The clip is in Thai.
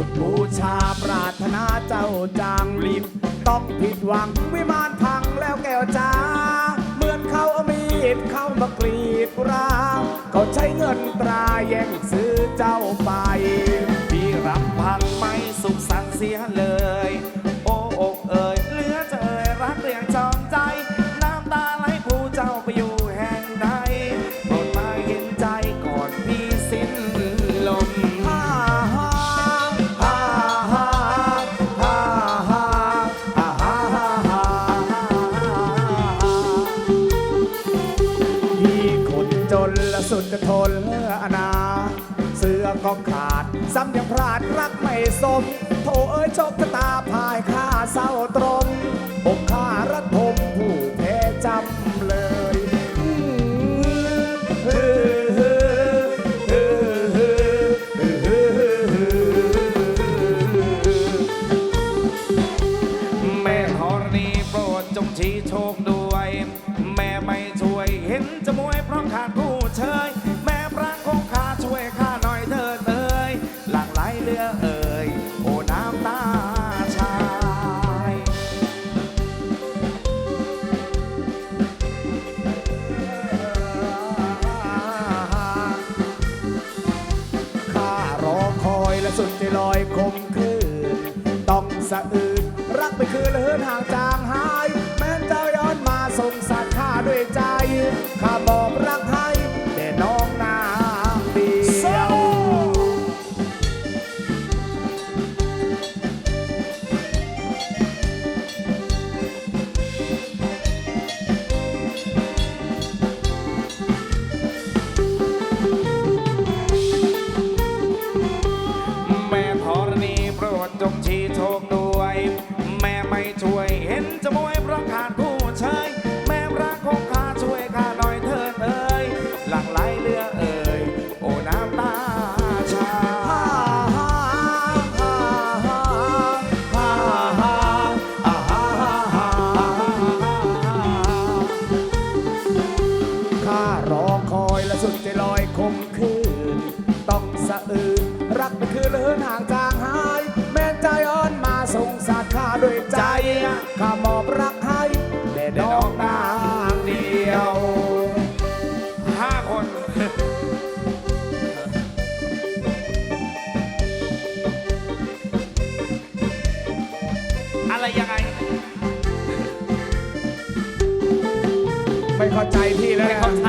สุดบูชาปรารถนาเจ้าจางริบต้องผิดหวังวิมานพังแล้วแก้วจ้าเหมือนเขาเอามีดเข้ามากรีดร้าวเขาใช้เงินตราแย่งซื้อเจ้าไปพี่รับพังไม่สุขสันต์เสีย พี่คนจนและสุดจะทนอนา เสื้อก็ขาด ซ้ำยังพลาดรักไม่สม โถเอ้ยโชคชะตาพายข้าเศร้าตรมอกข้าระทมผู้แพ้จำเลยแม่ธรณีโปรดจงชี้โชคด้วย แม่ไม่ วยเห็นจะมวยเพราะขาดผู้เชยแม่พระคงขาช่วยข้าหน่อยเถิดเอ่ยหลังไหลเรือเอ่ยโอ้น้ำตาชายข้ารอคอยและสุดใจลอยคมคืนต้องสะอื้นรักไปคือเลือนห่างจางหาย แม้เจ้าย้อนมาส่งสารข้าด้วยใจ ข้าบอกรักให้แต่น้องนางเดียวแม่ธรณีโปรดจงชี้โชคด้วย แม่ไม่ช่วย ข้ารอคอยและสุดใจลอยคมคืน ต้องสะอื้นรักไปคือเลือนห่างจางหาย แม่ใจอ่อนมาส่งสารข้าด้วยใจ ข้ามอบรักให้แต่ดอกนางเดียวห้าคน ไม่เข้าใจพี่แล้วไม่เข้าใจ